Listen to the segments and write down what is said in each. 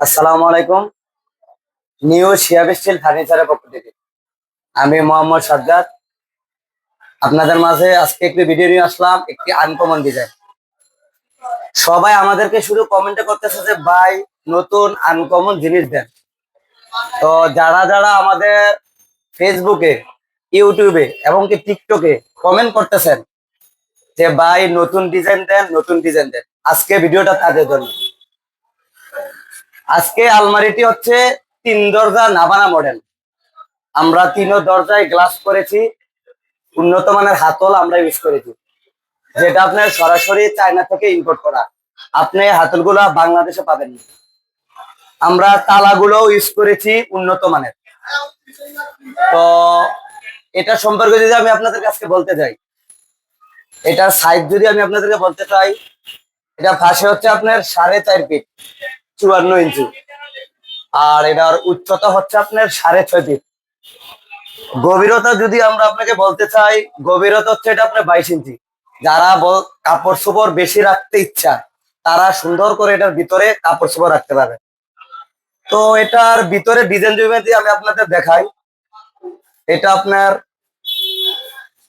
আসসালামু আলাইকুম। New Shiyab still ফার্নিচারের পক্ষ থেকে। আমি মোহাম্মদ সাজ্জাদ। আপনাদের মাঝে আজকে একটি ভিডিও নিয়ে আসলাম, একটি আনকমন ডিজাইন সবাই আমাদেরকে শুধু কমেন্টে করতেছে যে, ভাই, নতুন আনকমন জিনিস দেন। তো যারা যারা আমাদের ফেসবুকে ইউটিউবে এবং কি টিকটকে কমেন্ট করতেছেন যে, ভাই, নতুন ডিজাইন দেন, নতুন ডিজাইন দেন। আজকে ভিডিওটা তাদের জন্য। আজকে আলমারিটি হচ্ছে তিন দরজা নাবানা মডেল। আমরা তিন দরজায় গ্লাস করেছি, উন্নত মানের হাতল আমরা ইউজ করেছি, যেটা আপনার সরাসরি চায়না থেকে ইম্পোর্ট করা। আপনি হাতলগুলো বাংলাদেশে পাবেন না। আমরা তালাগুলো ইউজ করেছি উন্নত মানের। তো এটা সম্পর্কে যদি আমি আপনাদের কাছে বলতে চাই এটার সাইজ যদি আমি আপনাদেরকে বলতে চাই, এটা ফাঁসে হচ্ছে আপনার সাড়ে চার ফিট চুয়ান্ন ইঞ্চি। আর এটার উচ্চতা হচ্ছে আপনার সাড়ে ছয় ফিট। গভীরতা যদি আমরা আপনাকে বলতে চাই, গভীরতা হচ্ছে এটা আপনার বাইশ ইঞ্চি। যারা কাপড় চোপড় বেশি রাখতে ইচ্ছা, তারা সুন্দর করে এটার ভিতরে কাপড় চোপড় রাখতে পারে তো এটার ভিতরে ডিজাইন যদি আমি আপনাদের দেখাই। এটা আপনার,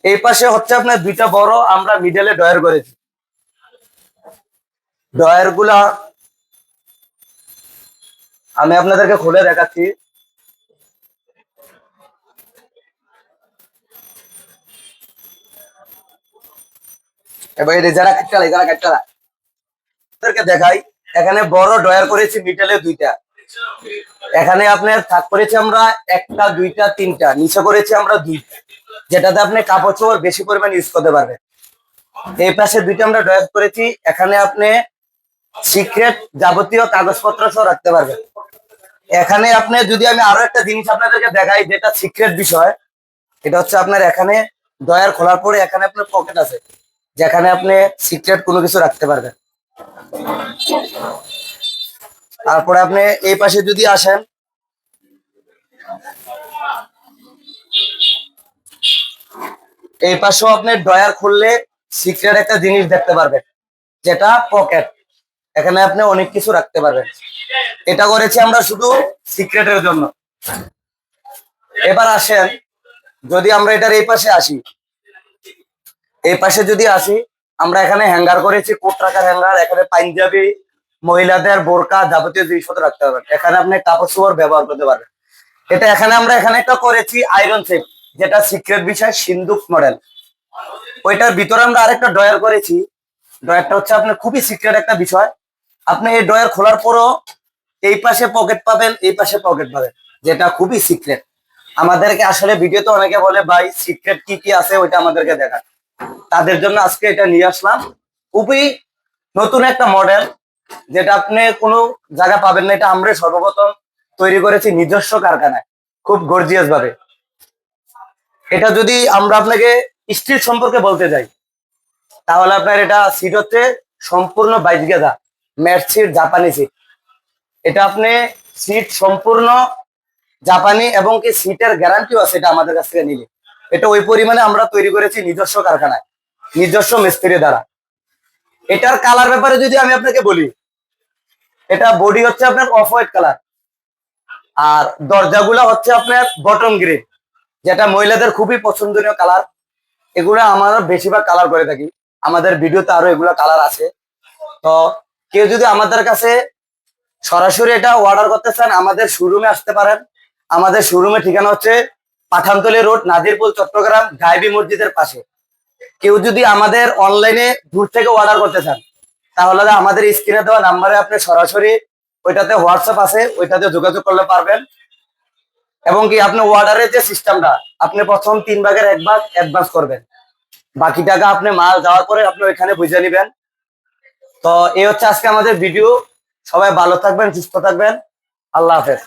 এই পাশে হচ্ছে আপনার দুইটা বড়, আমরা মিডলে ডয়ার করেছি। ডয়ারগুলা আমি আপনাদেরকে খুলে দেখাচ্ছি। এবার দেখাই, এখানে বড় করেছি দুইটা। এখানে আপনার থাক করেছি আমরা একটা, দুইটা, তিনটা করেছি আমরা দুইটা। যেটাতে আপনি কাপড় বেশি ইউজ করতে পারবেন। পাশে দুইটা আমরা করেছি, এখানে আপনি সিক্রেট যাবতীয় কাগজপত্র সহ রাখতে পারবেন। এখানে আপনি যদি আমি আরও একটা জিনিস আপনাদেরকে দেখাই, যেটা সিক্রেট বিষয়, এটা হচ্ছে আপনার এখানে ডয়ার খোলার পরে এখানে আপনার পকেট আছে, যেখানে আপনি সিক্রেট কোনো কিছু রাখতে পারবেন। তারপরে আপনি এই পাশে যদি আসেন, এই পাশেও আপনি ডয়ার খুললে সিক্রেট একটা জিনিস দেখতে পারবেন, যেটা পকেট এখানে আপনি অনেক কিছু রাখতে পারবেন। এটা করেছি আমরা শুধু সিক্রেটের জন্য। এবার আসেন, যদি আমরা এটার এই পাশে আসি। এই পাশে যদি আসি, আমরা এখানে হ্যাঙ্গার করেছি, কোট রাখার হ্যাঙ্গার, এখানে পাঞ্জাবি, মহিলাদের বোরকা যাবতীয় জিনিসপত্র রাখতে পারবেন এখানে আপনি কাপড় চোপড় ব্যবহার করতে পারবেন। এটা এখানে আমরা এখানে একটা করেছি আয়রন সেফ যেটা সিক্রেট বিষয়, সিন্ধুক মডেল ওইটার ভিতরে আমরা আরেকটা ডয়ার করেছি। ডয়ারটা হচ্ছে আপনার খুবই সিক্রেট একটা বিষয়। আপনি এই ডয়ার খোলার পরও এই পাশে পকেট পাবেন, এই পাশে পকেট পাবেন। যেটা খুবই সিক্রেট আমাদেরকে আসলে ভিডিওতে অনেকে বলে, ভাই সিক্রেট কি কি আছে? ওইটা আমাদেরকে দেখা তাদের জন্য আজকে এটা নিয়ে আসলাম। খুবই নতুন একটা মডেল যেটা আপনি কোনো জায়গা পাবেন না। এটা আমরা সর্বপ্রথম তৈরি করেছি নিজস্ব কারখানায়, খুব গর্জিয়াস ভাবে। এটা যদি আমরা আপনাকে স্টিল সম্পর্কে বলতে যাই, তাহলে আপনার এটা সিট হচ্ছে সম্পূর্ণ বাইশ গেদা ম্যাট সিট জাপানি সিট এটা আপনি সিট সম্পূর্ণ জাপানি এবং কি সিটের গ্যারান্টিও আছে এটা আমাদের কাছ থেকে নিলে। এটা ওই পরিমাণে আমরা তৈরি করেছি নিজস্ব কারখানায়, নিজস্ব মিস্ত্রি দ্বারা। এটার কালার ব্যাপারে যদি আমি আপনাকে বলি, এটা বডি হচ্ছে আপনার অফ হোয়াইট কালার আর দরজাগুলা হচ্ছে আপনার বটম গ্রিন যেটা মহিলাদের খুবই পছন্দনীয় কালার এগুলো আমরা বেশিরভাগ কালার করে থাকি। আমাদের ভিডিওতে আরও এগুলো কালার আছে। তো কেউ যদি আমাদের কাছে সরাসরি এটা অর্ডার করতে চান, আমাদের শোরুমে আসতে পারেন। আমাদের শোরুমে ঠিকানা হচ্ছে পাঠানতলি রোড নাজিরপুর চট্টগ্রাম, গাইবি মসজিদের পাশে। কেউ যদি আমাদের অনলাইনে দূর থেকে অর্ডার করতে চান, তাহলে আমাদের স্ক্রিনে দেওয়া নাম্বারে আপনি সরাসরি ওইটাতে হোয়াটসঅ্যাপ আছে, ওইটাতে যোগাযোগ করলে পারবেন। এবং কি আপনি অর্ডারের যে সিস্টেমটা আপনি প্রথম তিন ভাগের এক ভাগ অ্যাডভান্স করবেন। বাকি টাকা আপনি মাল যাওয়ার পরে আপনি ওইখানে বুঝে নেবেন। তো এই হচ্ছে আজকে আমাদের ভিডিও সবাই ভালো থাকবেন সুস্থ থাকবেন। আল্লাহ হাফেজ।